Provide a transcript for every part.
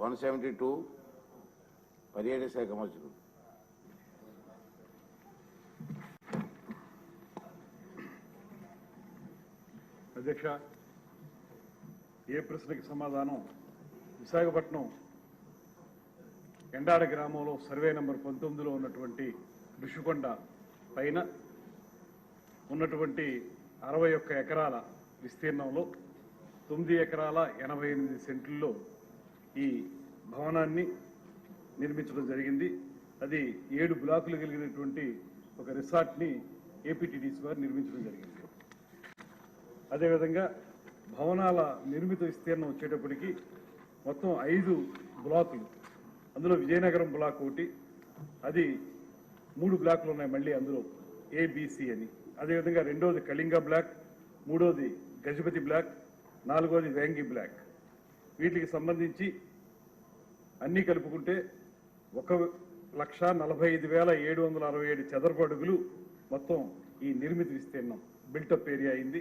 One seventy two పర్యాటక శాఖ మంత్రులు. అధ్యక్ష ఏ ప్రశ్నకి సమాధానం? విశాఖపట్నం ఎండాడ గ్రామంలో సర్వే నెంబర్ పంతొమ్మిదిలో ఉన్నటువంటి ఋషికొండ పైన ఉన్నటువంటి అరవై ఒక్క ఎకరాల విస్తీర్ణంలో తొమ్మిది ఎకరాల ఎనభై ఎనిమిది సెంట్లలో ఈ భవనాన్ని నిర్మించడం జరిగింది. అది ఏడు బ్లాకులు కలిగినటువంటి ఒక రిసార్ట్ని ఏపీటీడీసీ వారు నిర్మించడం జరిగింది. అదేవిధంగా భవనాల నిర్మిత విస్తీర్ణం వచ్చేటప్పటికి మొత్తం ఐదు బ్లాకులు. అందులో విజయనగరం బ్లాక్ ఒకటి అది మూడు బ్లాకులు ఉన్నాయి మళ్ళీ అందులో ఏబిసి అని. అదేవిధంగా రెండోది కళింగ బ్లాక్ మూడోది గజపతి బ్లాక్ నాలుగోది వేంగి బ్లాక్. వీటికి సంబంధించి అన్నీ కలుపుకుంటే ఒక లక్ష నలభై ఐదు వేల ఏడు వందల అరవై ఏడు చదరపు అడుగులు మొత్తం ఈ నిర్మిత విస్తీర్ణం బిల్టప్ ఏరియా అయింది.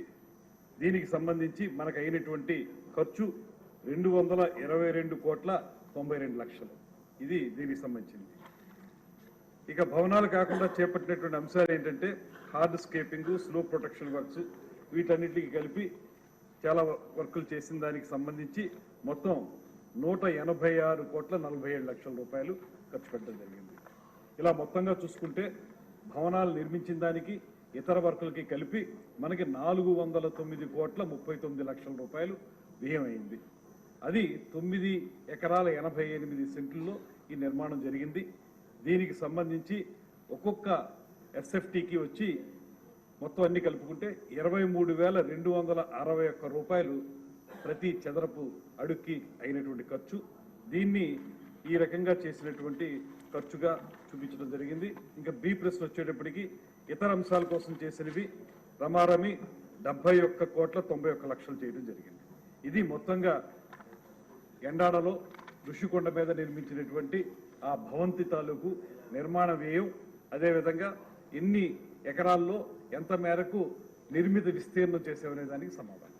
దీనికి సంబంధించి మనకు అయినటువంటి ఖర్చు రెండు వందల ఇరవై రెండు కోట్ల తొంభై రెండు లక్షలు. ఇది దీనికి సంబంధించింది. ఇక భవనాలు కాకుండా చేపట్టినటువంటి అంశాలు ఏంటంటే hardscaping slope protection works వీటన్నిటికీ కలిపి చాలా వర్కులు చేసిన దానికి సంబంధించి మొత్తం నూట ఎనభై ఆరు కోట్ల నలభై ఏడు లక్షల రూపాయలు ఖర్చు పెట్టడం జరిగింది. ఇలా మొత్తంగా చూసుకుంటే భవనాలు నిర్మించిన దానికి ఇతర వర్కులకి కలిపి మనకి నాలుగు వందల తొమ్మిది కోట్ల ముప్పై తొమ్మిది లక్షల రూపాయలు వ్యయమైంది అది తొమ్మిది ఎకరాల ఎనభై ఎనిమిది సెంట్లలో ఈ నిర్మాణం జరిగింది. దీనికి సంబంధించి ఒక్కొక్క ఎస్ఎఫ్టీకి వచ్చి మొత్తం అన్ని కలుపుకుంటే ఇరవై మూడు వేల రెండు వందల అరవై ఒక్క రూపాయలు ప్రతి చదరపు అడుక్కి అయినటువంటి ఖర్చు. దీన్ని ఈ రకంగా చేసినటువంటి ఖర్చుగా చూపించడం జరిగింది. ఇంకా బి ప్రశ్న వచ్చేటప్పటికి ఇతర అంశాల కోసం చేసినవి రమారమి డెబ్బై ఒక్క కోట్ల తొంభై ఒక్క లక్షలు చేయడం జరిగింది. ఇది మొత్తంగా ఎండాడలో ఋషికొండ మీద నిర్మించినటువంటి ఆ భవంతి తాలూకు నిర్మాణ వ్యయం. అదేవిధంగా ఎన్ని ఎకరాల్లో ఎంత మేరకు నిర్మిత విస్తీర్ణం చేసామనే దానికి సమాధానం.